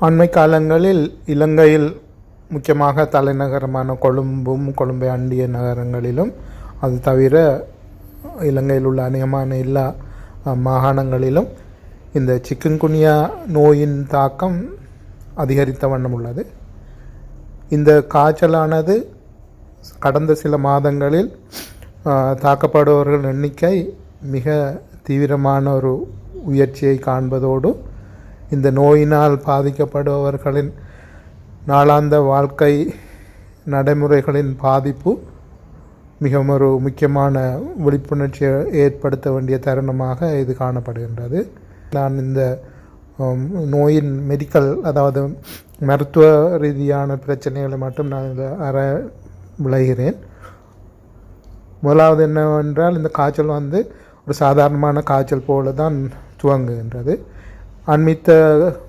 அண்மை காலங்களில் இலங்கையில் முக்கியமாக தலைநகரமான கொழும்பும் கொழும்பை அண்டிய நகரங்களிலும் அது தவிர இலங்கையில் உள்ள அநேகமான எல்லா மாகாணங்களிலும் இந்த சிக்கன்குனியா நோயின் தாக்கம் அதிகரித்த வண்ணம் உள்ளது. இந்த காய்ச்சலானது கடந்த சில மாதங்களில் தாக்கப்படுபவர்கள் எண்ணிக்கை மிக தீவிரமான ஒரு உயர்ச்சியை காண்பதோடு இந்த நோயினால் பாதிக்கப்படுபவர்களின் நாளாந்த வாழ்க்கை நடைமுறைகளின் பாதிப்பு மிகவும் ஒரு முக்கியமான விழிப்புணர்ச்சியை ஏற்படுத்த வேண்டிய தருணமாக இது காணப்படுகின்றது. நான் இந்த நோயின் மெடிக்கல் அதாவது மருத்துவ ரீதியான பிரச்சனைகளை மட்டும் நான் இதில் அற விளைகிறேன். முதலாவது என்னவென்றால் இந்த காய்ச்சல் வந்து ஒரு சாதாரணமான காய்ச்சல் போல தான் துவங்குகின்றது. அண்மித்த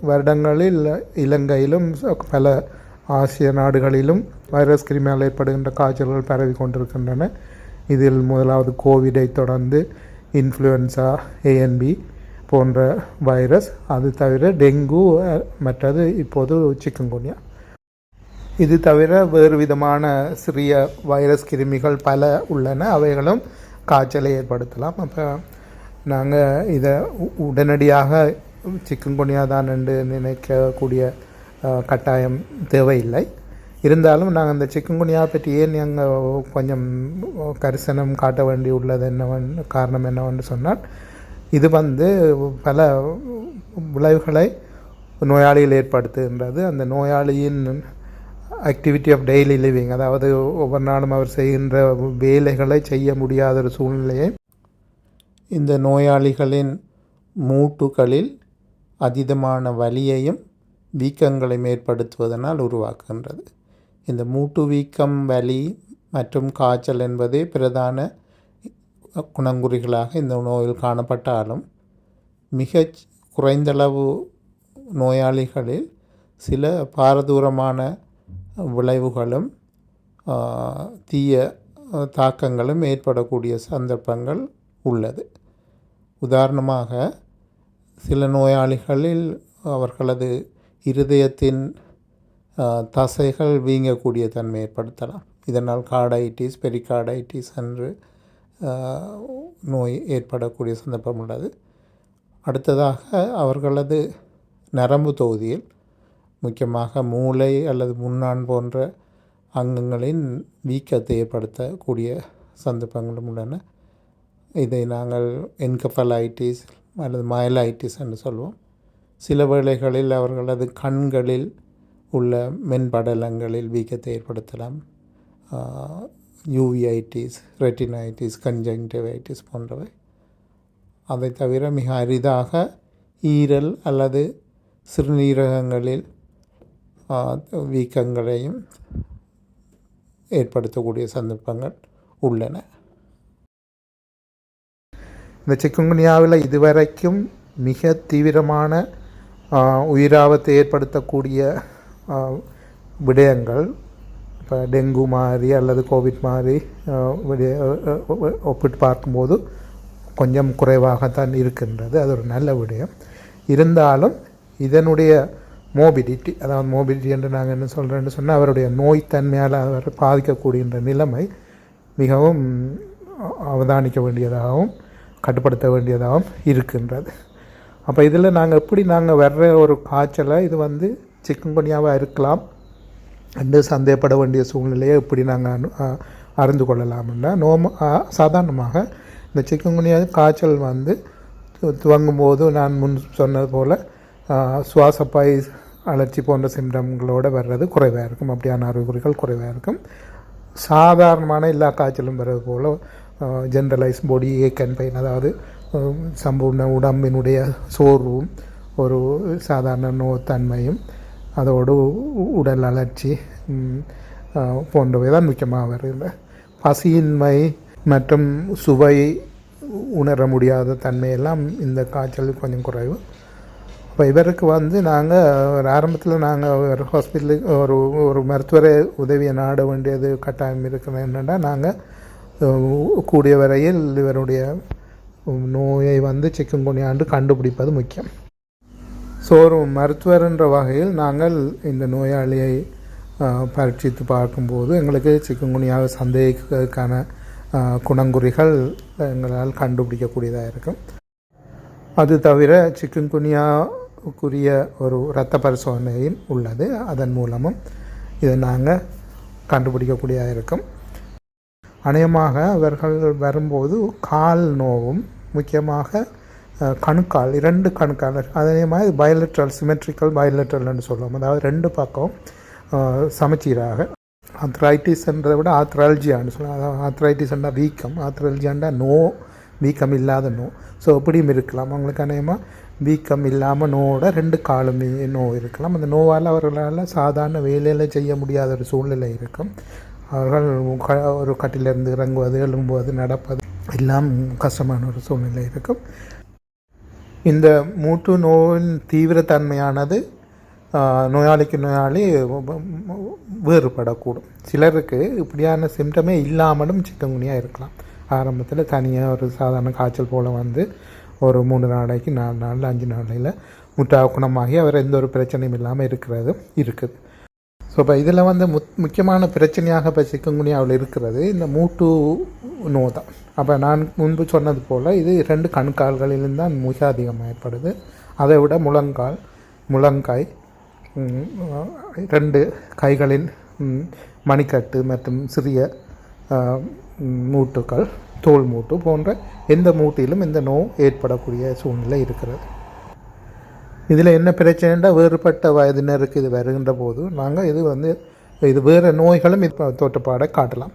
வருடங்களில் இலங்கையிலும் பல ஆசிய நாடுகளிலும் வைரஸ் கிருமியால் ஏற்படுகின்ற காய்ச்சல்கள் பரவி கொண்டிருக்கின்றன. இதில் முதலாவது கோவிடை தொடர்ந்து இன்ஃப்ளூயன்சா ஏஎன்பி போன்ற வைரஸ் அது தவிர டெங்கு மற்றது இப்போது சிக்கன்குனியா. இது தவிர வேறு விதமான சிறிய வைரஸ் கிருமிகள் பல உள்ளன. அவைகளும் காய்ச்சலை ஏற்படுத்தலாம். அப்போ நாங்கள் இதை உடனடியாக சிக்கன் சிக்கன்குனியா தான் என்று நினைக்கக்கூடிய கட்டாயம் தேவையில்லை. இருந்தாலும் நாங்கள் இந்த சிக்கன்குனியா பற்றி ஏன் எங்கள் கொஞ்சம் கரிசனம் காட்ட வேண்டியுள்ளது என்னவென்று காரணம் என்னவென்று சொன்னால் இது வந்து பல விளைவுகளை நோயாளியில் ஏற்படுத்துகின்றது. அந்த நோயாளியின் ஆக்டிவிட்டி ஆஃப் டெய்லி லிவிங் அதாவது ஒவ்வொரு நாளும் அவர் செய்கின்ற வேலைகளை செய்ய முடியாத ஒரு சூழ்நிலையை இந்த நோயாளிகளின் மூட்டுகளில் அதீதமான வலியையும் வீக்கங்களையும் ஏற்படுத்துவதனால் உருவாக்குகின்றது. இந்த மூட்டு வீக்கம் வலி மற்றும் காய்ச்சல் என்பதே பிரதான குணங்குறிகளாக இந்த நோயில் காணப்பட்டாலும் மிக குறைந்தளவு நோயாளிகளில் சில பாரதூரமான விளைவுகளும் தீய தாக்கங்களும் ஏற்படக்கூடிய சந்தர்ப்பங்கள் உள்ளது. உதாரணமாக சில நோயாளிகளில் அவர்களது இருதயத்தின் தசைகள் வீங்கக்கூடிய தன்மை ஏற்படுத்தலாம். இதனால் கார்டைட்டிஸ் பெரிகார்டைட்டிஸ் என்று நோய் ஏற்படக்கூடிய சந்தர்ப்பம் உள்ளது. அடுத்ததாக அவர்களது நரம்பு தொகுதியில் முக்கியமாக மூளை அல்லது முன்னான் போன்ற அங்கங்களின் வீக்கத்தை ஏற்படுத்தக்கூடிய சந்தர்ப்பங்களும் உள்ளன. இதை நாங்கள் என்கஃபலைட்டிஸ் அல்லது மயலைட்டிஸ் என்று சொல்வோம். சில வேளைகளில் அவர்களது கண்களில் உள்ள மென்படலங்களில் வீக்கத்தை ஏற்படுத்தலாம். யூவிஐட்டிஸ் ரெட்டினைட்டிஸ் கன்ஜங்டிவைட்டிஸ் போன்றவை. அதை தவிர மிக அரிதாக ஈரல் அல்லது சிறுநீரகங்களில் வீக்கங்களையும் ஏற்படுத்தக்கூடிய சந்தர்ப்பங்கள் உள்ளன. இந்த சிக்குங்குனியாவில் இதுவரைக்கும் மிக தீவிரமான உயிராபத்தை ஏற்படுத்தக்கூடிய விடயங்கள் இப்போ டெங்கு மாதிரி அல்லது கோவிட் மாதிரி விடய ஒப்பிட்டு பார்க்கும்போது கொஞ்சம் குறைவாகத்தான் இருக்கின்றது. அது ஒரு நல்ல விடயம். இருந்தாலும் இதனுடைய மோபிடிட்டி அதாவது மோபிடிட்டி என்று நாங்கள் என்ன சொல்கிறேன்னு சொன்னால் அவருடைய நோய்த்தன்மையால் அவர் பாதிக்கக்கூடிய நிலைமை மிகவும் அவதானிக்க வேண்டியதாகவும் கட்டுப்படுத்த வேண்டியதாகவும் இருக்கின்றது. அப்போ இதில் நாங்கள் எப்படி நாங்கள் வர்ற ஒரு காய்ச்சலை இது வந்து சிக்கன்குனியாவாக இருக்கலாம் என்று சந்தேகப்பட வேண்டிய சூழ்நிலையை எப்படி நாங்கள் அனு அறிந்து கொள்ளலாம்னா நோம சாதாரணமாக இந்த சிக்கன்குனியா காய்ச்சல் வந்து துவங்கும் போது நான் முன் சொன்னது போல் சுவாசப்பாய் அலர்ச்சி போன்ற சிம்டம்களோடு வர்றது குறைவாக இருக்கும். அப்படியான அறிகுறிகள் குறைவாக இருக்கும். சாதாரணமான எல்லா காய்ச்சலும் வர்றது போல் generalise body ache and pain அதாவது சம்பூர்ண உடம்பினுடைய சோர்வும் ஒரு சாதாரண நோத்தன்மையும் அதோடு உடல் அலர்ச்சி போன்றவை தான் முக்கியமாக வருகின்ற பசியின்மை மற்றும் சுவை உணர முடியாத தன்மையெல்லாம் இந்த காய்ச்சல் கொஞ்சம் குறைவு. அப்போ இவருக்கு வந்து நாங்கள் ஆரம்பத்தில் நாங்கள் ஒரு ஹாஸ்பிட்டலுக்கு ஒரு ஒரு மருத்துவரை உதவியை நாட வேண்டியது கட்டாயம் இருக்கிறது என்னென்னா நாங்கள் கூடிய வரையில் இவருடைய நோயை வந்து சிக்கன்குனியாண்டு கண்டுபிடிப்பது முக்கியம். ஸோ ஒரு மருத்துவர் என்ற வகையில் நாங்கள் இந்த நோயாளியை பரீட்சித்து பார்க்கும்போது எங்களுக்கு சிக்கன்குனியாக சந்தேகிக்கிறதுக்கான குணங்குறிகள் எங்களால் கண்டுபிடிக்கக்கூடியதாக இருக்கும். அது தவிர சிக்கன்குனியாவுக்குரிய ஒரு இரத்த பரிசோதனையும் உள்ளது. அதன் மூலமும் இதை நாங்கள் கண்டுபிடிக்கக்கூடியதாக இருக்கும். அநேகமாக அவர்கள் வரும்போது கால் நோவும் முக்கியமாக கணுக்கால் இரண்டு கணுக்கால் அதே மாதிரி பயலட்ரல் சிமெட்ரிக்கல் பயலட்ரல்னு சொல்லுவோம். அதாவது ரெண்டு பக்கம் சமச்சீராக. ஆத்ரைட்டிஸ்ன்றதை விட ஆத்ராலஜியான்னு சொல்லலாம் அதாவது ஆத்ரைட்டிஸ்ன்றா வீக்கம் ஆத்ராலஜியாண்டா நோ வீக்கம் இல்லாத நோ. ஸோ எப்படியும் இருக்கலாம். அவங்களுக்கு அநேகமாக வீக்கம் இல்லாமல் நோவோட ரெண்டு காலுமே நோ இருக்கலாம். அந்த நோவால் அவர்களால் சாதாரண வேலையில் செய்ய முடியாத ஒரு சூழ்நிலை இருக்கும். அவர்கள் ஒரு கட்டிலிருந்து இறங்குவது எழும்புவது நடப்பது எல்லாம் கஷ்டமான ஒரு சூழ்நிலை இருக்கும். இந்த மூட்டு நோயின் தீவிரத்தன்மையானது நோயாளிக்கு நோயாளி வேறுபடக்கூடும். சிலருக்கு இப்படியான சிம்டமே இல்லாமலும் சிக்கங்குனியாக இருக்கலாம். ஆரம்பத்தில் தனியாக ஒரு சாதாரண காய்ச்சல் போல் வந்து ஒரு மூணு நாளைக்கு நாலு நாள் அஞ்சு நாளையில் முட்டா குணமாகி அவர் எந்த ஒரு பிரச்சனையும் இல்லாமல் இருக்கிறது இருக்குது. ஸோ இப்போ இதில் வந்து முத் முக்கியமான பிரச்சனையாக இப்போ சிக்கங்குனியாவில் இருக்கிறது. இந்த மூட்டு நோ தான் அப்போ நான் முன்பு சொன்னது போல் இது ரெண்டு கண்கால்களிலும் தான் மிக அதிகமாக ஏற்படுது. அதை விட முழங்கால் முழங்காய் ரெண்டு கைகளின் மணிக்கட்டு மற்றும் சிறிய மூட்டுக்கள் தோல் மூட்டு போன்ற எந்த மூட்டிலும் இந்த நோ ஏற்படக்கூடிய சூழ்நிலை இருக்கிறது. இதில் என்ன பிரச்சனைன்னா வேறுபட்ட வயதினருக்கு இது வருகின்ற போது நாங்கள் இது வந்து இது வேறு நோய்களும் இப்போ தோட்டப்பாட காட்டலாம்.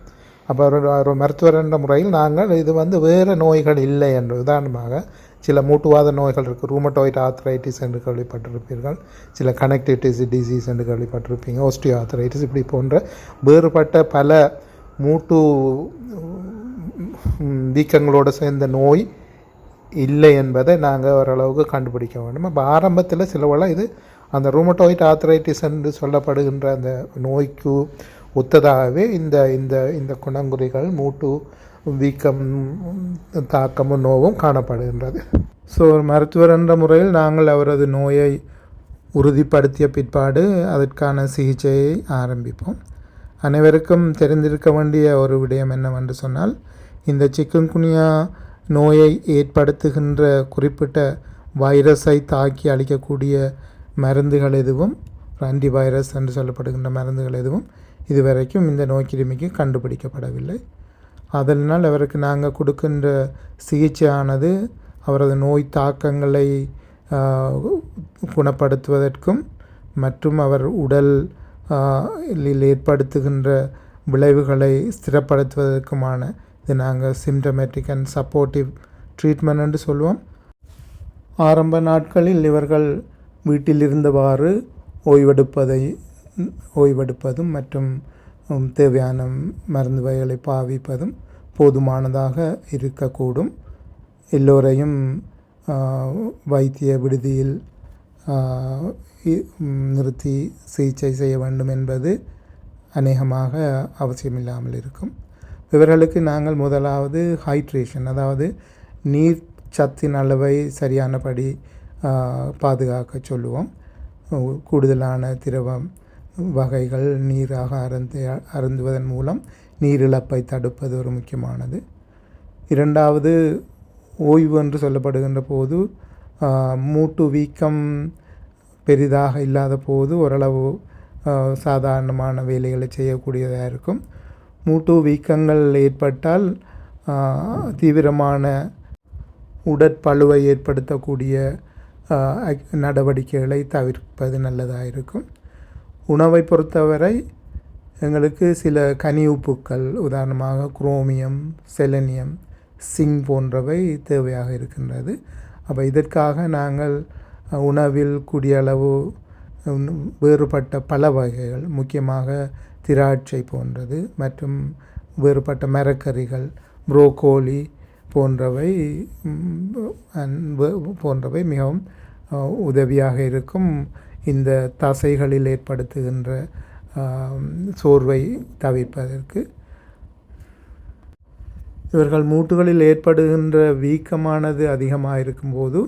அப்போ ஒரு மருத்துவர் என்ற முறையில் நாங்கள் இது வந்து வேறு நோய்கள் இல்லை என்று உதாரணமாக சில மூட்டுவாத நோய்கள் இருக்குது. ரூமட்டாய்ட் ஆர்த்ரைட்டிஸ் என்று கேள்விப்பட்டிருப்பீர்கள். சில கனெக்டிவிட்டிஸ் டிசீஸ் என்று கேள்விப்பட்டிருப்பீங்க. ஓஸ்டியோ ஆர்த்ரைட்டிஸ் இப்படி போன்ற வேறுபட்ட பல மூட்டு வீக்கங்களோடு சேர்ந்த நோய் இல்லை என்பதை நாங்கள் ஓரளவுக்கு கண்டுபிடிக்க வேண்டும். அப்போ ஆரம்பத்தில் சிலவெல்லாம் இது அந்த ரூமட்டோயிட் ஆர்த்ரைட்டிஸ் என்று சொல்லப்படுகின்ற அந்த நோய்க்கு ஒத்ததாகவே இந்த இந்த இந்த குணங்குறிகள் மூட்டு வீக்கம் தாக்கமும் நோவும் காணப்படுகின்றது. ஸோ ஒரு மருத்துவர் என்ற முறையில் நாங்கள் அவரது நோயை உறுதிப்படுத்திய பிற்பாடு அதற்கான சிகிச்சையை ஆரம்பிப்போம். அனைவருக்கும் தெரிந்திருக்க வேண்டிய ஒரு விடயம் என்னவென்று சொன்னால் இந்த சிக்கன்குனியா நோயை ஏற்படுத்துகின்ற குறிப்பிட்ட வைரஸை தாக்கி அளிக்கக்கூடிய மருந்துகள் எதுவும் ஆன்டிவைரஸ் என்று சொல்லப்படுகின்ற மருந்துகள் எதுவும் இதுவரைக்கும் இந்த நோய் கிருமிக்கு கண்டுபிடிக்கப்படவில்லை. அதனால் அவருக்கு நாங்கள் கொடுக்கின்ற சிகிச்சையானது அவரது நோய் தாக்கங்களை குணப்படுத்துவதற்கும் மற்றும் அவர் உடல் ஏற்படுத்துகின்ற விளைவுகளை ஸ்திரப்படுத்துவதற்குமான இது நாங்கள் சிம்டமேட்டிக் அண்ட் சப்போர்ட்டிவ் ட்ரீட்மெண்ட் என்று சொல்லுவோம் ஆரம்ப நாட்களில் இவர்கள் வீட்டில் இருந்தவாறு ஓய்வெடுப்பதை ஓய்வெடுப்பதும் மற்றும் தேவையான மருந்து வகைகளை பாவிப்பதும் போதுமானதாக இருக்கக்கூடும். எல்லோரையும் வைத்திய விடுதியில் இ- நிறுத்தி சிகிச்சை செய்ய வேண்டும் என்பது அநேகமாக அவசியமில்லாமல் இருக்கும். இவர்களுக்கு நாங்கள் முதலாவது ஹைட்ரேஷன் அதாவது நீர் சத்தின் அளவை சரியானபடி பாதுகாக்க சொல்லுவோம். கூடுதலான திரவம் வகைகள் நீராக அருந்து அருந்துவதன் மூலம் நீரிழப்பை தடுப்பது ஒரு முக்கியமானது. இரண்டாவது ஓய்வு என்று சொல்லப்படுகின்ற போது மூட்டு வீக்கம் பெரிதாக இல்லாத போது ஓரளவு சாதாரணமான வேலைகளை செய்யக்கூடியதாக இருக்கும். மூட்டு வீக்கங்கள் ஏற்பட்டால் தீவிரமான உடற்பளுவை ஏற்படுத்தக்கூடிய நடவடிக்கைகளை தவிர்ப்பது நல்லதாக இருக்கும் உணவை பொறுத்தவரை எங்களுக்கு சில கனி உப்புக்கள் உதாரணமாக குரோமியம் செலனியம் சிங் போன்றவை தேவையாக இருக்கின்றது. அப்போ இதற்காக நாங்கள் உணவில் கூடிய அளவு வேறுபட்ட பல வகைகள் முக்கியமாக திராட்சை போன்றது மற்றும் வேறுபட்ட மரக்கறிகள் புரோக்கோலி போன்றவை போன்றவை மிகவும் உதவியாக இருக்கும். இந்த தசைகளில் ஏற்படுத்துகின்ற சோர்வை தவிர்ப்பதற்கு. இவர்கள் மூட்டுகளில் ஏற்படுகின்ற வீக்கமானது அதிகமாக இருக்கும்போது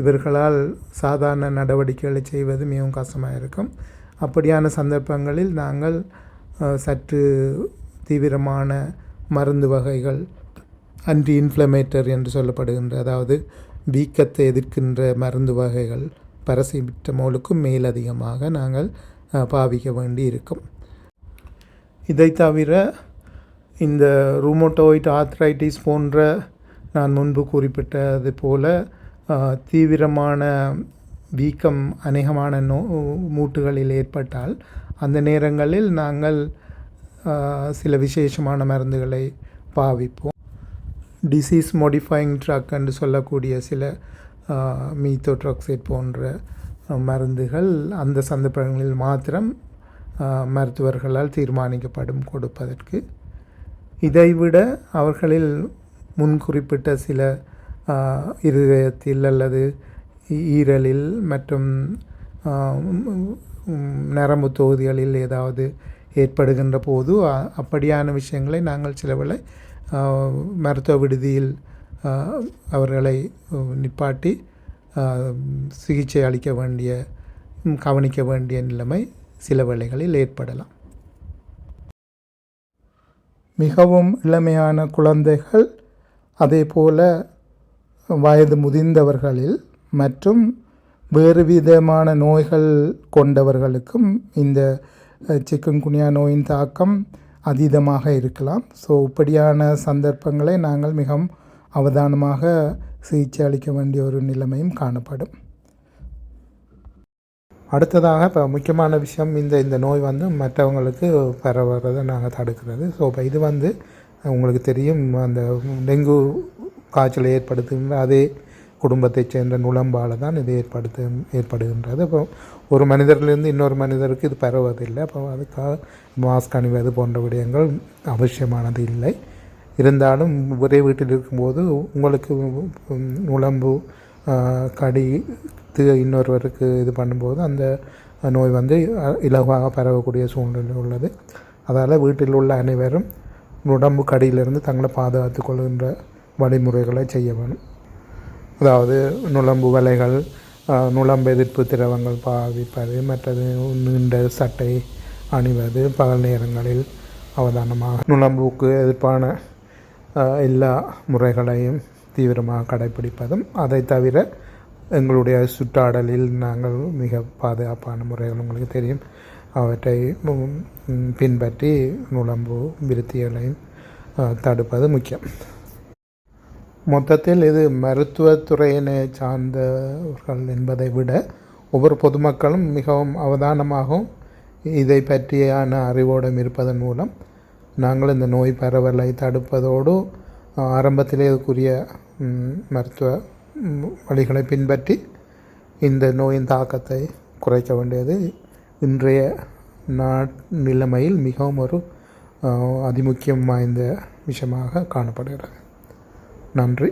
இவர்களால் சாதாரண நடவடிக்கைகளை செய்வது மிகவும் கஷ்டமாக இருக்கும். அப்படியான சந்தர்ப்பங்களில் நாங்கள் சற்று தீவிரமான மருந்து வகைகள் அன்டி இன்ஃப்ளமேட்டர் என்று சொல்லப்படுகின்ற அதாவது வீக்கத்தை எதிர்க்கின்ற மருந்து வகைகள் பரசிபிட்டமோலுக்கும் மேலதிகமாக நாங்கள் பாவிக்க வேண்டி இருக்கும். இதை தவிர இந்த ரூமோட்டோயிட் ஆத்ரைட்டிஸ் போன்ற நான் முன்பு குறிப்பிட்டது போல தீவிரமான வீக்கம் அநேகமான நோ மூட்டுகளில் ஏற்பட்டால் அந்த நேரங்களில் நாங்கள் சில விசேஷமான மருந்துகளை பாவிப்போம். டிசீஸ் மோடிஃபைங் ட்ரக் என்று சொல்லக்கூடிய சில மீத்தோட்ராக்சைட் போன்ற மருந்துகள் அந்த சந்தர்ப்பங்களில் மாத்திரம் மருத்துவர்களால் தீர்மானிக்கப்படும் கொடுப்பதற்கு. இதைவிட அவர்களில் முன் குறிப்பிட்ட சில இருதயத்தில் அல்லது ஈரலில் மற்றும் நரம்பு தொகுதிகளில் ஏதாவது ஏற்படுகின்ற போது அப்படியான விஷயங்களை நாங்கள் சிலவேளை மருத்துவ விடுதியில் அவர்களை நிப்பாட்டி சிகிச்சை அளிக்க வேண்டிய கவனிக்க வேண்டிய நிலைமை சில வேளைகளில் ஏற்படலாம். மிகவும் இளமையான குழந்தைகள் அதே போல வயது முதிர்ந்தவர்களில் மற்றும் வேறு விதமான நோய்கள் கொண்டவர்களுக்கும் இந்த சிக்கன்குனியா நோயின் தாக்கம் அதீதமாக இருக்கலாம். ஸோ இப்படியான சந்தர்ப்பங்களை நாங்கள் மிகவும் அவதானமாக சிகிச்சை அளிக்க வேண்டிய ஒரு நிலைமையும் காணப்படும். அடுத்ததாக இப்போ முக்கியமான விஷயம் இந்த இந்த நோய் வந்து மற்றவங்களுக்கு பரவுறதை நாங்கள் தடுக்கிறது. ஸோ இப்போ இது வந்து உங்களுக்கு தெரியும் அந்த டெங்கு காய்ச்சலை ஏற்படுத்துகின்ற அதே குடும்பத்தைச் சேர்ந்த நுழம்பால் தான் இது ஏற்படுத்து ஏற்படுகின்றது. அப்போ ஒரு மனிதர்லேருந்து இன்னொரு மனிதருக்கு இது பரவதில்லை அப்போ அதுக்காக மாஸ்க் அணிவது போன்ற விடயங்கள் அவசியமானது இல்லை. இருந்தாலும் ஒரே வீட்டில் இருக்கும்போது உங்களுக்கு நுழம்பு கடி கடித்து இன்னொருவருக்கு இது பண்ணும்போது அந்த நோய் வந்து இலகுவாக பரவக்கூடிய சூழ்நிலை உள்ளது. அதால் வீட்டில் உள்ள அனைவரும் உடம்பு கடியிலிருந்து தங்களை பாதுகாத்து கொள்கின்ற வழிமுறைகளை செய்ய வேணும். அதாவது நுழம்பு வலைகள் நுழம்பு நுளம்பு எதிர்ப்பு திரவங்கள் பாவிப்பது மற்றது நீண்ட சட்டை அணிவது பகல் நேரங்களில் அவதானமாக. நுளம்புக்கு எதிர்ப்பான எல்லா முறைகளையும் தீவிரமாக கடைப்பிடிப்பதும் அதை தவிர எங்களுடைய சுற்றாடலில் நாங்கள் மிக பாதுகாப்பான முறைகள் உங்களுக்கு தெரியும். அவற்றை பின்பற்றி நுழம்பு விருத்திகளையும் தடுப்பது முக்கியம். மொத்தத்தில் இது மருத்துவத்துறையினை சார்ந்தவர்கள் என்பதை விட ஒவ்வொரு பொதுமக்களும் மிகவும் அவதானமாகவும் இதை பற்றியான அறிவோடும் இருப்பதன் மூலம் நாங்கள் இந்த நோய் பரவலை தடுப்பதோடு ஆரம்பத்திலே இதுக்குரிய மருத்துவ வழிகளை பின்பற்றி இந்த நோயின் தாக்கத்தை குறைக்க வேண்டியது இன்றைய நாட் நிலைமையில் மிகவும் ஒரு அதிமுக்கியம் வாய்ந்த விஷயமாக காணப்படுகிறது. நன்றி.